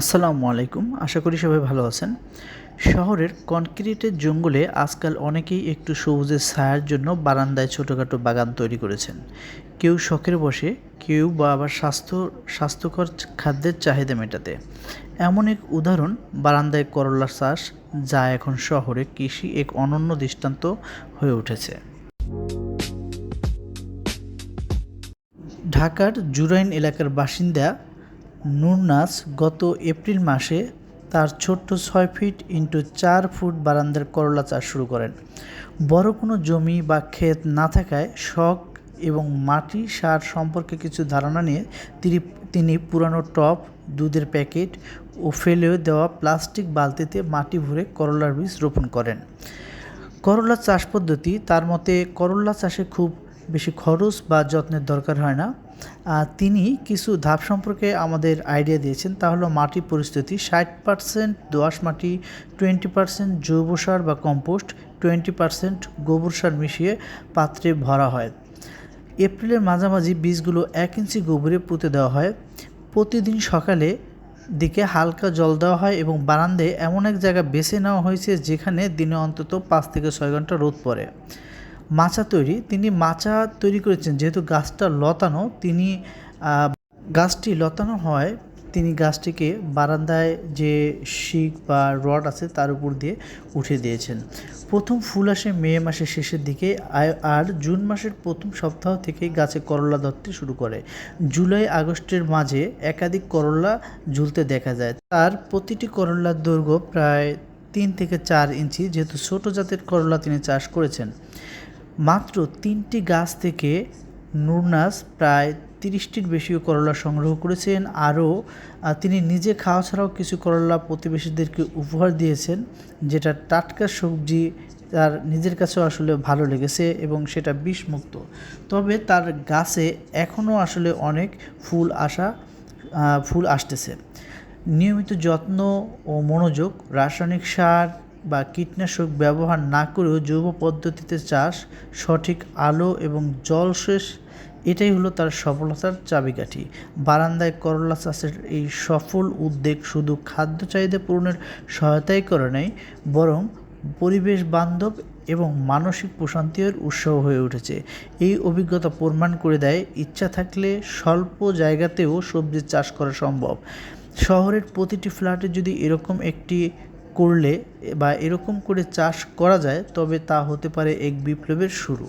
আসসালামু আলাইকুম। আশা করি সবাই ভালো আছেন। শহরের কনক্রিটের জঙ্গলে আজকাল অনেকেই একটু সবুজের ছায়ার জন্য বারান্দায় ছোটোখাটো বাগান তৈরি করেছেন। কেউ শখের বসে, কেউ বা আবার স্বাস্থ্য, স্বাস্থ্যকর খাদ্যের চাহিদা মেটাতে। এমন এক উদাহরণ, বারান্দায় করলা চাষ, যা এখন শহরে কৃষি এক অনন্য দৃষ্টান্ত হয়ে উঠেছে। ঢাকার জুরাইন এলাকার বাসিন্দা নুরনাস গত এপ্রিল মাসে তার ছোট্ট ছয় ফিট ইন্টু চার ফুট বারান্দার করলা চাষ শুরু করেন। বড় কোনো জমি বা ক্ষেত না থাকায় শখ এবং মাটি সার সম্পর্কে কিছু ধারণা নিয়ে তিনি তিনি পুরানো টপ দুধের প্যাকেট ও ফেলেও দেওয়া প্লাস্টিক বালতিতে মাটি ভরে করলার বীজ রোপণ করেন। করলা চাষ পদ্ধতি তার মতে করলা চাষে খুব বেশি খরচ বা যত্নের দরকার হয় না। তিনি কিছু ধাপ সম্পর্কে আমাদের আইডিয়া দিয়েছেন। তা হলো মাটির পরিস্থিতি, ষাট পার্সেন্ট দোআঁশ মাটি, টোয়েন্টি পার্সেন্ট জৈব সার বা কম্পোস্ট, টোয়েন্টি পার্সেন্ট গোবর সার মিশিয়ে পাত্রে ভরা হয়। এপ্রিলের মাঝামাঝি বীজগুলো এক ইঞ্চি গোবরে পুঁতে দেওয়া হয়। প্রতিদিন সকালে দিকে হালকা জল দেওয়া হয় এবং বারান্দায় এমন এক জায়গা বেছে নেওয়া হয়েছে যেখানে দিনে অন্তত পাঁচ থেকে ছয় ঘণ্টা রোদ পড়ে। মাচা তৈরি, তিনি মাচা তৈরি করেছেন। যেহেতু গাছটা লতানো, তিনি গাছটি লতানো হয়, তিনি গাছটিকে বারান্দায় যে শিক বা রড আছে তার উপর দিয়ে উঠে দিয়েছেন। প্রথম ফুল আসে মে মাসের শেষের দিকে আর- আর জুন মাসের প্রথম সপ্তাহ থেকে গাছে করলা ধরতে শুরু করে। জুলাই, আগস্টের মাঝে একাধিক করলা ঝুলতে দেখা যায়। তার প্রতিটি করলার দৈর্ঘ্য প্রায় তিন থেকে চার ইঞ্চি, যেহেতু ছোট জাতের করলা তিনি চাষ করেছেন। মাত্র তিনটি গাছ থেকে নুরনাস প্রায় তিরিশটির বেশি করলা সংগ্রহ করেছেন। আরও তিনি নিজে খাওয়া ছাড়াও কিছু করলা প্রতিবেশীদেরকে উপহার দিয়েছেন, যেটা টাটকা সবজি তার নিজের কাছেও আসলে ভালো লেগেছে এবং সেটা বিষমুক্ত। তবে তার গাছে এখনও আসলে অনেক ফুল আসা ফুল আসতেছে। নিয়মিত যত্ন ও মনোযোগ, রাসায়নিক সার বা কীটনাশক ব্যবহার না করেও জৈব পদ্ধতিতে চাষ, সঠিক আলো এবং জলসেচ এটাই হলো তার সফলতার চাবিকাঠি। বারান্দায় করলা চাষের এই সফল উদ্যোগ শুধু খাদ্য চাহিদা পূরণের সহায়তাই করে নাই, বরং পরিবেশ বান্ধব এবং মানসিক প্রশান্তির উৎসাহ হয়ে উঠেছে। এই অভিজ্ঞতা প্রমাণ করে দেয়, ইচ্ছা থাকলে স্বল্প জায়গাতেও সবজি চাষ করা সম্ভব। শহরের প্রতিটি ফ্ল্যাটে যদি এরকম একটি করলে বা এরকম করে চাষ করা যায় তবে তা হতে পারে এক বিপ্লবের শুরু।